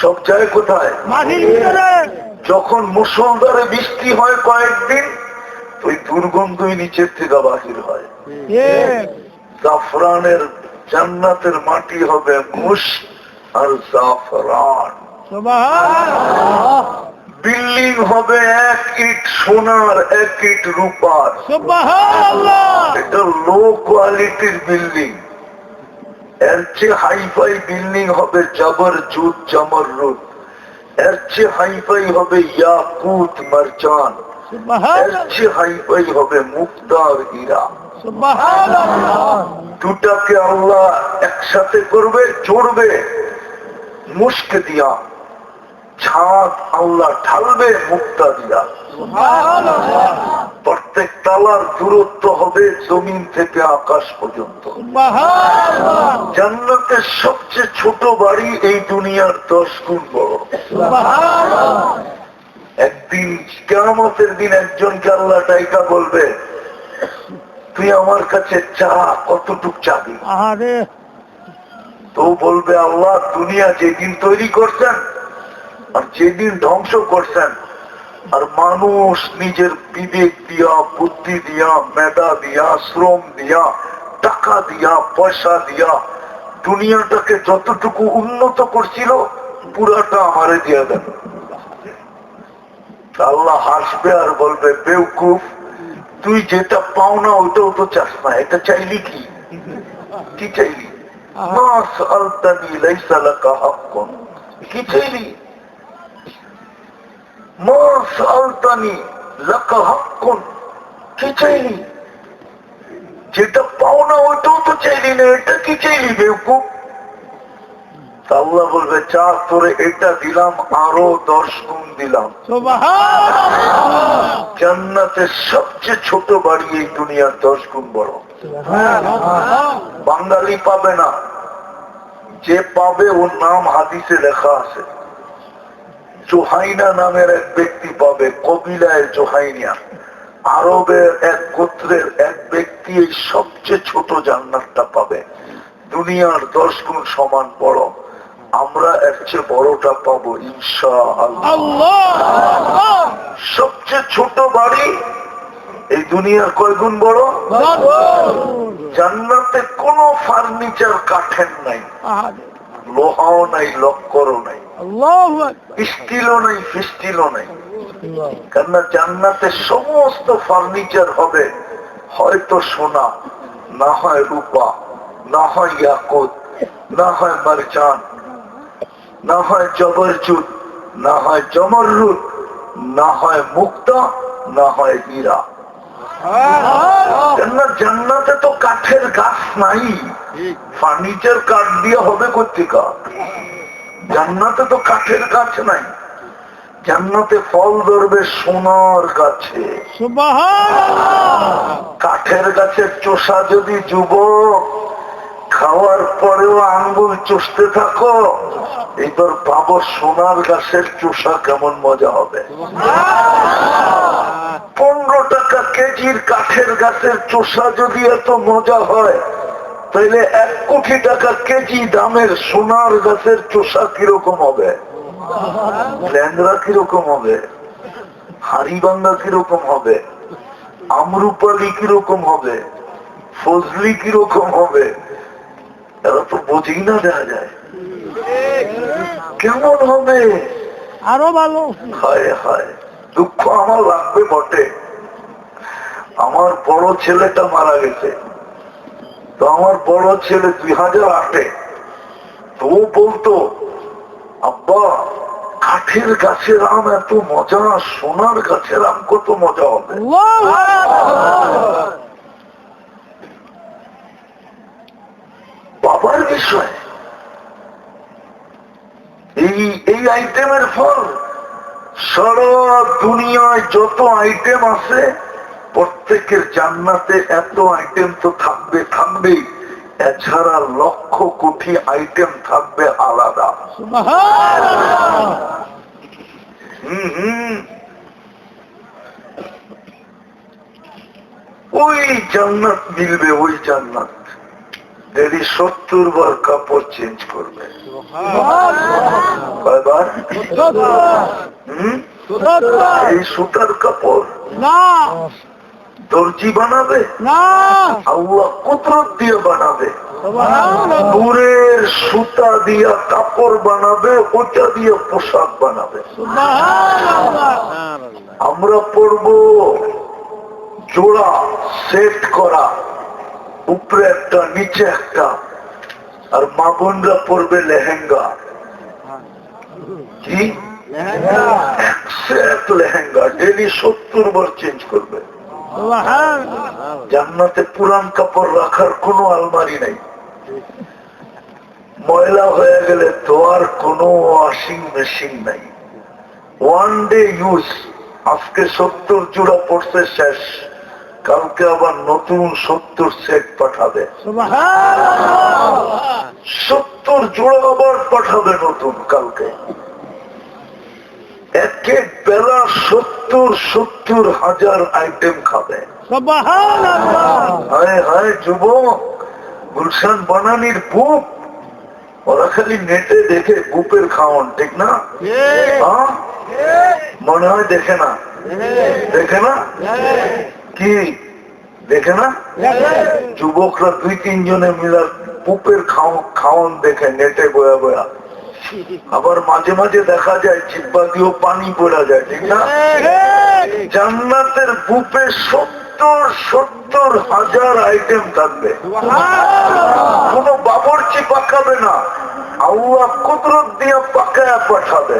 সব যায় কোথায় যখন মুসলধারে বৃষ্টি হয় কয়েকদিন ওই দুর্গন্ধই নিচের থেকে বাহির হয়। জাফরানের জান্নাতের মাটি হবে মুশ আর জাফরান। বিল্ডিং হবে এক ইট সোনার এক ইট রূপার। এটা লো কোয়ালিটির বিল্ডিং। এর চেয়ে হাইফাই বিল্ডিং হবে জবর জুত জমর এর চেয়ে হাইফাই হবে ইয়াকুত মারজান। এর চেয়ে হাইফাই হবে মুক্তার হীরা দুটাকে আল্লাহ একসাথে করবে জোড়বে মুস্ক দিয়া। ছাদ আল্লাহ ঢালবে মুক্তা দিয়া প্রত্যেক তালার দূরত্ব হবে জমিন থেকে আকাশ পর্যন্ত। জান্নাতের সবচেয়ে ছোট বাড়ি এই দুনিয়ার দশ গুণ বড়। একদিন কেমতের দিন একজনকে আল্লাহ টাইকা বলবে তুই আমার কাছে চা কতটুক চাবি তো বলবে আল্লাহ দুনিয়া যেদিন তৈরি করছেন আর যেদিন ধ্বংস করছেন আর মানুষ নিজের বিবেক দিয়া বুদ্ধি দিয়া মেধা দিয়া শ্রম দিয়া টাকা দিয়া পয়সা দিয়া দুনিয়াটাকে যতটুকু উন্নত করছিল পুরাটা আমারে দিয়ে দেন। আল্লাহ হাসবে আর বলবে বেউকুফ তুই যেটা পাও না ওইটাও তো চাস না এটা চাইলি কি? কি চাইলি? মা সালতানি লাইসা লাকা হাক্কুন। কি চাইলি? মা সালতানি লাকা হাক্কুন কি চাইলি? যেটা পাও না ওইটাও তো চাইলি না এটা কি চাইলি আল্লাহ বলবে চা তোরে এটা দিলাম আরও দশ গুণ দিলাম। জান্নাতের সবচেয়ে ছোট বাড়ি এই দুনিয়ার দশ গুণ বড়। বাঙালি পাবে না। যে পাবে ওর নাম হাদিসে লেখা আছে। জোহাইনা নামের এক ব্যক্তি পাবে কবিলায় জোহাইনিয়া। আরবের এক গোত্রের এক ব্যক্তি এই সবচেয়ে ছোট জান্নাতটা পাবে। দুনিয়ার দশ গুণ সমান বড়। আমরা এর চেয়ে বড়টা পাবো ইনশা আল্লাহ আল্লাহ সবচেয়ে ছোট বাড়ি এই দুনিয়ার কয় গুণ বড়? জান্নাতে কোনো ফার্নিচার কাঠের নাই। লোহাও নাই লক্করও নাই। স্টিলও নাই ফিস্টিলও নাই। কেননা জান্নাতে সমস্ত ফার্নিচার হবে হয়তো সোনা না হয় রূপা না হয় ইয়াকুত না হয় মারজান না হয় জবরজুত না হয় জমররুত না হয় মুক্তা না হয় হীরা। কেননা জান্নাতে তো কাঠের গাছ নাই। ফার্নিচার কাঠ দিয়ে হবে কর্তিকা জান্নাতে তো কাঠের গাছ নাই। জান্নাতে ফল ধরবে সোনার গাছে। কাঠের গাছের চোষা যদি যুবক খাওয়ার পরেও আঙ্গুল চষতে থাকো এবার পাবো সোনার গাছের চোষা কেমন মজা হবে। পনেরো টাকা কেজির কাঠের গাছের চোষা যদি এত মজা হয় তাহলে এক কোটি টাকা কেজি দামের সোনার গাছের চোষা কীরকম হবে? ল্যাংরা কীরকম হবে? হাড়িবাঙ্গা কীরকম হবে? আমরুপালি কীরকম হবে? ফজলি কীরকম হবে? এরা তো বোঝেই না দেখা যায়। কেমন হবে? আরও ভালো। হায় হায় দুঃখ আমার লাগবে বটে। আমার বড় ছেলেটা মারা গেছে। তো আমার বড় ছেলে দুই হাজার আটে। তো বলতো আব্বা কাঠের গাছের আম এত মজা সোনার গাছের আম কত মজা হবে? বাবার বিষয় এই এই আইটেমের ফল সারা দুনিয়ায় যত আইটেম আছে প্রত্যেকের জান্নাতে এত আইটেম তো থাকবে থাকবেই। এছাড়া লক্ষ কোটি আইটেম থাকবে আলাদা। ওই জান্নাত মিলবে ওই জান্নাত। দেরি সত্তর বার কাপড় চেঞ্জ করবে। এই সুতার কাপড়। না। দর্জি বানাবে? আল্লাহ কুদরত দিয়ে বানাবে। দূরের সুতা দিয়া কাপড় বানাবে ওটা দিয়ে পোশাক বানাবে। আমরা পড়ব জোড়া সেট করা উপরে একটা নিচে একটা। আর মা বোনরা পড়বে লেহেঙ্গা। কি? একশো এক লেহেঙ্গা ডেলি সত্তর বার চেঞ্জ করবে। জান্নাতে পুরান কাপড় রাখার কোনো আলমারি নাই। ময়লা হয়ে গেলে ধোয়ার কোনো ওয়াশিং মেশিন নাই। ওয়ান ডে ইউজ আজকে সত্তর জোড়া পড়ছে শেষ। কালকে আবার নতুন সত্তর সেট পাঠাবে। সত্তর জোড়া আবার পাঠাবে নতুন কালকে। এক এক বেলা সত্তর সত্তর হাজার আইটেম খাবে। হায় হায় যুবক গুলশান বানানির বুক ওরা খালি নেটে দেখে বুপের খাওয়ান ঠিক না? হ্যাঁ? মনে হয় দেখে না। দেখে না? কি? দেখে না? যুবকরা দুই তিনজনে মিলার পুপের খাওয়ান দেখে নেটে বয়া বয়া। আবার মাঝে মাঝে দেখা যায় চিব্বা দিয়েও পানি পড়া যায় ঠিক না? জান্নাতের বুপে সত্তর সত্তর হাজার আইটেম থাকবে। কোন বাবরচি পাকাবে না। আল্লাহ কুদরত দিয়ে পাকায়া পাঠাবে।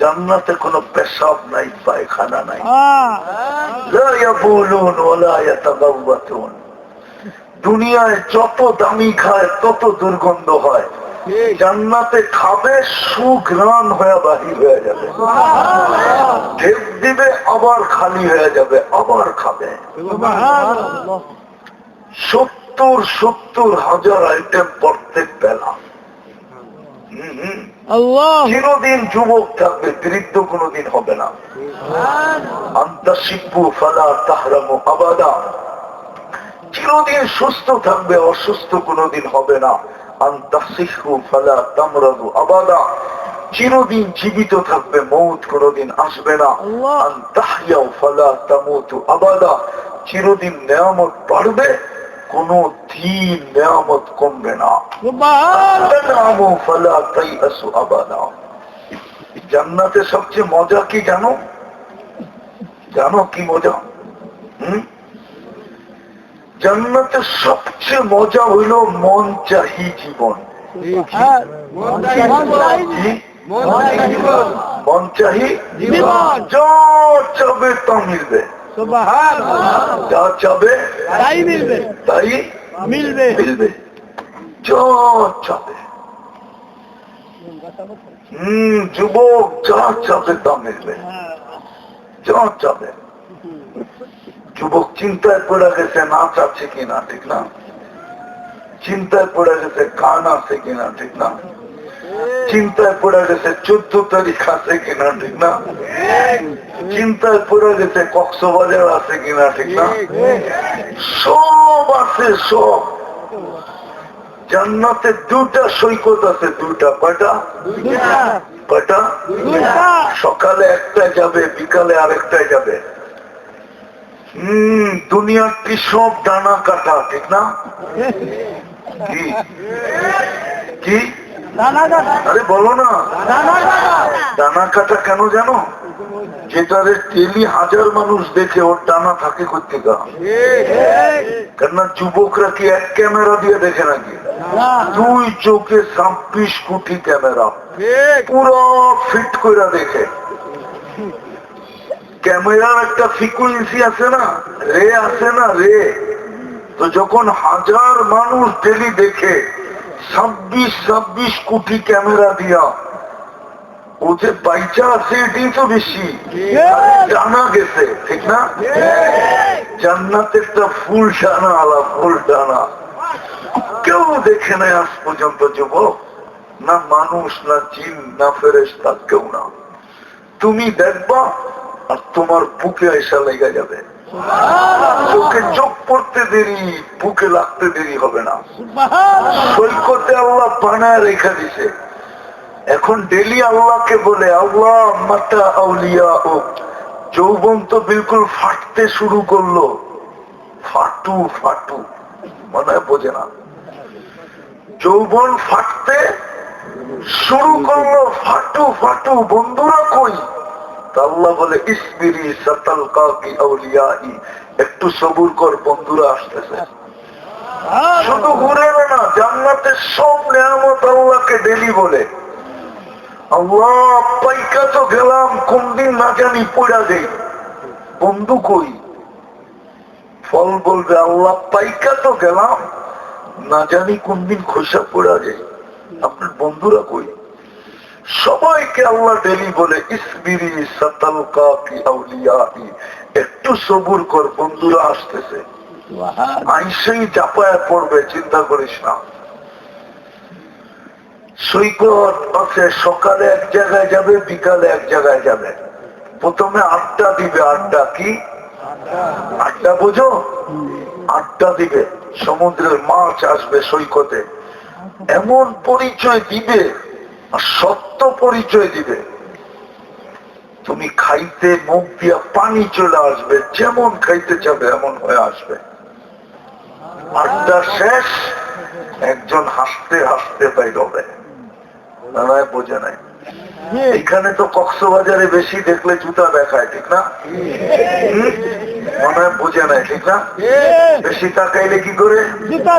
জান্নাতে কোনো পেশাব নাই পায়খানা নাই। ইয়াবুলুন ওয়ালা দুনিয়ায় যত দামি খায় তত দুর্গন্ধ হয়। জান্নাতে খাবে সুঘ্রাণ হয়ে বাহির হয়ে যাবে। ঢেক দিবে আবার খালি হয়ে যাবে আবার খাবে। সত্তর সত্তর হাজার আইটেম প্রত্যেক বেলা। চিরদিন যুবক থাকবে বৃদ্ধ কোনোদিন হবে না। আন্তাসিব্বু ফালা তাহরামু আবাদা। চিরদিন সুস্থ থাকবে অসুস্থ কোনোদিন হবে না। চিরদিন জীবিত থাকবে মৌত কোনোদিন আসবে না। আবাদা। চিরদিন নেয়ামত বাড়বে কোনো দিন নেয়ামত কমবে না। আবাদা। জান্নাতে সবচেয়ে মজা কি জানো? জানো কি মজা? হুম? জান্নাতে সবচেয়ে মজা হইল মন চাহি জীবন। মন চাহি। যা চাবে তা মিলবে। যা চাবে তাই মিলবে। তাই মিলবে। মিলবে। যা চাবে। হম যুবক যা চাবে তা মিলবে। যা চাবে। যুবক চিন্তায় পড়ে গেছে না চাচ্ছে কিনা, ঠিক না? চিন্তায় পড়ে গেছে কান আছে কিনা, ঠিক না? চিন্তায় পড়ে গেছে, চোদ্দ তারিখ আছে কিনা, ঠিক না? চিন্তায় পড়ে গেছে, কক্সবাজার আছে কিনা, ঠিক না? সব আছে, সব। জান্নাতে দুটা সৈকত আছে দুটা দুইটা কয়টা সকালে একটা যাবে, বিকালে আরেকটায় যাবে। দুনিয়ার কি সব ডানা কাটা ঠিক না? কি? আরে বলো না। দানা ডানা কাটা কেন জানো? যেটারে টেলি হাজার মানুষ দেখে ওর ডানা থাকে করতে কেননা যুবকরা কি এক ক্যামেরা দিয়ে দেখে নাকি? দুই চোখে ছাব্বিশ কোটি ক্যামেরা। পুরো ফিট করে দেখে। ক্যামেরার একটা ফ্রিকুয়েন্সি আছে না? রে আছে না রে? তো যখন হাজার মানুষ ডেলি দেখে ছাব্বিশ ছাব্বিশ কোটি ক্যামেরা দিয়া ও যে বাইচা আছে এটাই তো বেশি। জানা গেছে ঠিক না? জান্নাতেরটা ফুল ডানা আলা ফুল ডানা। কেউ দেখে নাই আজ পর্যন্ত যুবক। না মানুষ না চিন না ফেরেস ফেরেস্তা কেউ না। তুমি দেখবা আর তোমার বুকে এসা লেগে যাবে। চোখে চোখ পড়তে দেরি, বুকে লাগতে দেরি হবে না। সৈকতে আল্লাহ বানায় রেখে দিছে। এখন ডেলি আল্লাহকে বলে, আল্লাহ, মাতা আউলিয়া ও। যৌবন তো বিলকুল ফাটতে শুরু করল। ফাটু ফাটু, মনে হয় বোঝে না। যৌবন ফাটতে শুরু করল। ফাটু ফাটু, বন্ধুরা কই? আল্লাহ বলে ইসবিরি সাতাল কাকি একটু সবুর কর বন্ধুরা আসতেছে। শুধু ঘুরে না জান্নাতের সব নিয়ামত আল্লাহকে ডেলি বলে। আল্লাহ পাইকা তো গেলাম কোন দিন না জানি পড়া দেই। বন্ধু কই? ফল বলবে আল্লাহ পাইকা তো গেলাম না জানি কোন দিন খোসা পড়া যায় আপনার বন্ধুরা কই? সবাইকে আল্লাহ ডেলি বলে ইসবিরি একটু সবুর কর বন্ধুরা আসতেছে। আইসেই চাপায় পড়বে চিন্তা করিস না। সৈকত আছে সকালে এক জায়গায় যাবে বিকালে এক জায়গায় যাবে। প্রথমে আড্ডা দিবে আড্ডা কি? আড্ডা। বোঝো? আড্ডা দিবে সমুদ্রের মাছ আসবে সৈকতে। এমন পরিচয় দিবে সত্য পরিচয় দিবে। তুমি খাইতে মুখ দিয়া পানি চলে আসবে যেমন খাইতে যাবে এমন হয়ে আসবে। আড্ডা শেষ একজন হাসতে হাসতে বাইর হবে। দাঁড়ায় বোঝে নাই। এখানে তো কক্সবাজারে বেশি দেখলে জুতা দেখায় ঠিক না? মনে হয় বোঝে নাই ঠিক না? বেশি তাকাইলে কি করে? জুতা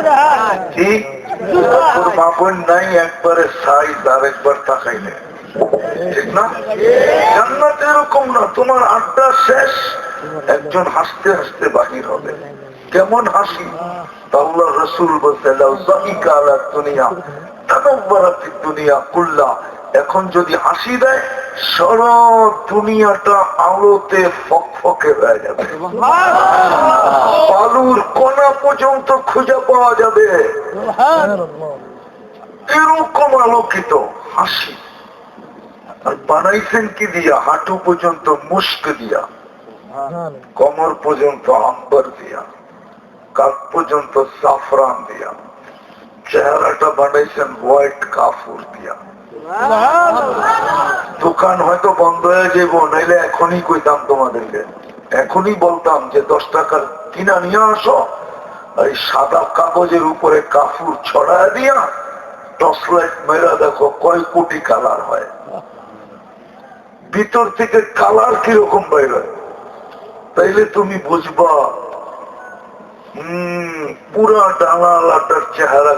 তোর মাপন নাই, একবারে সাইজ আর একবার তাকাইলে। ঠিক না? জান্নাত এরকম না, তোমার আড্ডা শেষ, একজন হাসতে হাসতে বাহির হবে। কেমন হাসি? আল্লাহ রসুল বলতে দুনিয়া কুল্লা। এখন যদি হাসি দেয় সারা দুনিয়াটা আলোতে ফকফকে হয়ে যাবে। বালুর কণা পর্যন্ত খুঁজে পাওয়া যাবে। এরকম আলোকিত হাসি। আর বানাইছেন কি দিয়া? হাঁটু পর্যন্ত মুস্ক দিয়া। কমর পর্যন্ত আম্বার দিয়া। কাক পর্যন্ত সাফরান দিয়া। চেহারাটা বানাইছেন হোয়াইট কাফুর দিয়া। দোকান হয়তো বন্ধ হয়ে যাব নাইলে এখনই কইতাম তোমাদেরকে। এখনই বলতাম যে দশ টাকার কিনা নিয়ে আসো, এই সাদা কাগজের উপরে কাফুর ছড়ায় দিয়া টর্চ লাইট মেরা দেখো কয় কোটি কালার হয়। ভিতর থেকে কালার কীরকম বাইর হয়? তাইলে তুমি বুঝবা হম পুরা ডানা লাটার চেহারা